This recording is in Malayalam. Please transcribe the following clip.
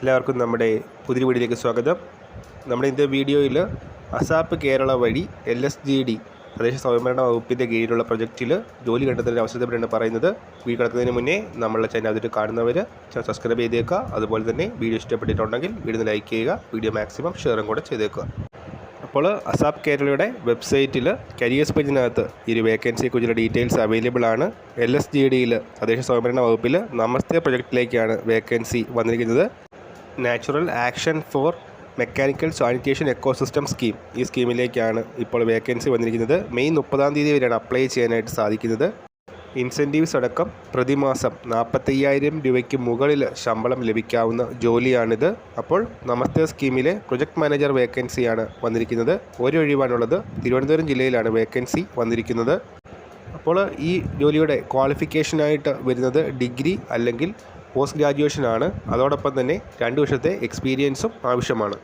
എല്ലാവർക്കും നമ്മുടെ പുതിയ വീഡിയോയിലേക്ക് സ്വാഗതം. നമ്മുടെ ഇന്നത്തെ വീഡിയോയിൽ അസാപ്പ് കേരള വഴി എൽ എസ് ജി ഡി പ്രദേശ സ്വയംഭരണ വകുപ്പിന്റെ കീഴിലുള്ള പ്രൊജക്റ്റിൽ ജോലി കണ്ടെത്തുന്ന അവസരത്തിലാണ് പറയുന്നത്. വീട് കിടക്കുന്നതിന് മുന്നേ നമ്മളുടെ ചാനൽ അതിൽ കാണുന്നവർ സബ്സ്ക്രൈബ് ചെയ്തേക്കുക അതുപോലെ തന്നെ വീഡിയോ ഇഷ്ടപ്പെട്ടിട്ടുണ്ടെങ്കിൽ വീഡിയോ ലൈക്ക് ചെയ്യുക വീഡിയോ മാക്സിമം ഷെയറും കൂടെ ചെയ്തേക്കുക അപ്പോൾ അസാപ് കേരളയുടെ വെബ്സൈറ്റിൽ കരിയേഴ്സ് പേജിനകത്ത് ഈ ഒരു വേക്കൻസിയെക്കുറിച്ചുള്ള ഡീറ്റെയിൽസ് അവൈലബിൾ ആണ്. എൽ എസ് ജി ഡിയിൽ തദ്ദേശ സ്വയംഭരണ വകുപ്പിൽ നമസ്തേ പ്രൊജക്റ്റിലേക്കാണ് വേക്കൻസി വന്നിരിക്കുന്നത്. Natural action for mechanical sanitation ecosystem scheme. ഈ സ്കീമിലേക്കാണ് ഇപ്പോൾ വേക്കൻസി വന്നിരിക്കുന്നത്. മെയ് മുപ്പതാം തീയതി വരെയാണ് അപ്ലൈ ചെയ്യാനായിട്ട് സാധിക്കുന്നത്. ഇൻസെന്റീവ്സ് അടക്കം പ്രതിമാസം നാൽപ്പത്തയ്യായിരം രൂപയ്ക്ക് മുകളിൽ ശമ്പളം ലഭിക്കാവുന്ന ജോലിയാണിത്. അപ്പോൾ നമസ്തേ സ്കീമിലെ പ്രൊജക്ട് മാനേജർ വേക്കൻസിയാണ് വന്നിരിക്കുന്നത്. ഒരു ഒഴിവാണുള്ളത്. തിരുവനന്തപുരം ജില്ലയിലാണ് വേക്കൻസി വന്നിരിക്കുന്നത്. അപ്പോൾ ഈ ജോലിയുടെ ക്വാളിഫിക്കേഷനായിട്ട് വരുന്നത് ഡിഗ്രി അല്ലെങ്കിൽ പോസ്റ്റ് ഗ്രാജുവേഷനാണ്. അതോടൊപ്പം തന്നെ രണ്ട് വർഷത്തെ എക്സ്പീരിയൻസും ആവശ്യമാണ്.